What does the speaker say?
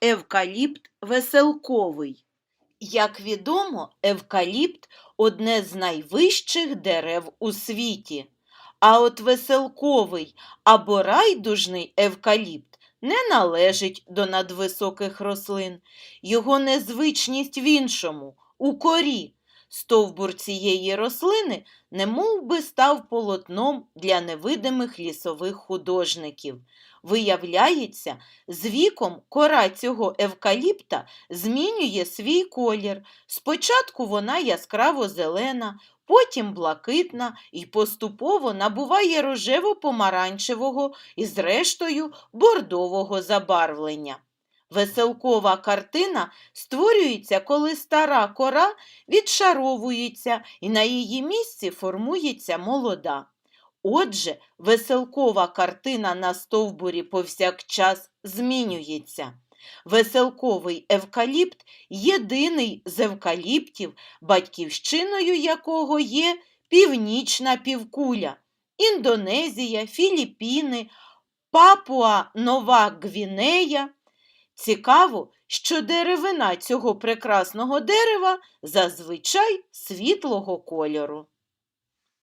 Евкаліпт веселковий. Як відомо, евкаліпт одне з найвищих дерев у світі. А от веселковий або райдужний евкаліпт не належить до надвисоких рослин. Його незвичність в іншому у корі. Стовбур цієї рослини немов би став полотном для невидимих лісових художників. Виявляється, з віком кора цього евкаліпта змінює свій колір. Спочатку вона яскраво зелена, потім блакитна і поступово набуває рожево-помаранчевого і, зрештою, бордового забарвлення. Веселкова картина створюється, коли стара кора відшаровується і на її місці формується молода. Отже, веселкова картина на стовбурі повсякчас змінюється. Веселковий евкаліпт єдиний з евкаліптів, батьківщиною якого є північна півкуля, Індонезія, Філіппіни, Папуа Нова Гвінея. Цікаво, що деревина цього прекрасного дерева зазвичай світлого кольору.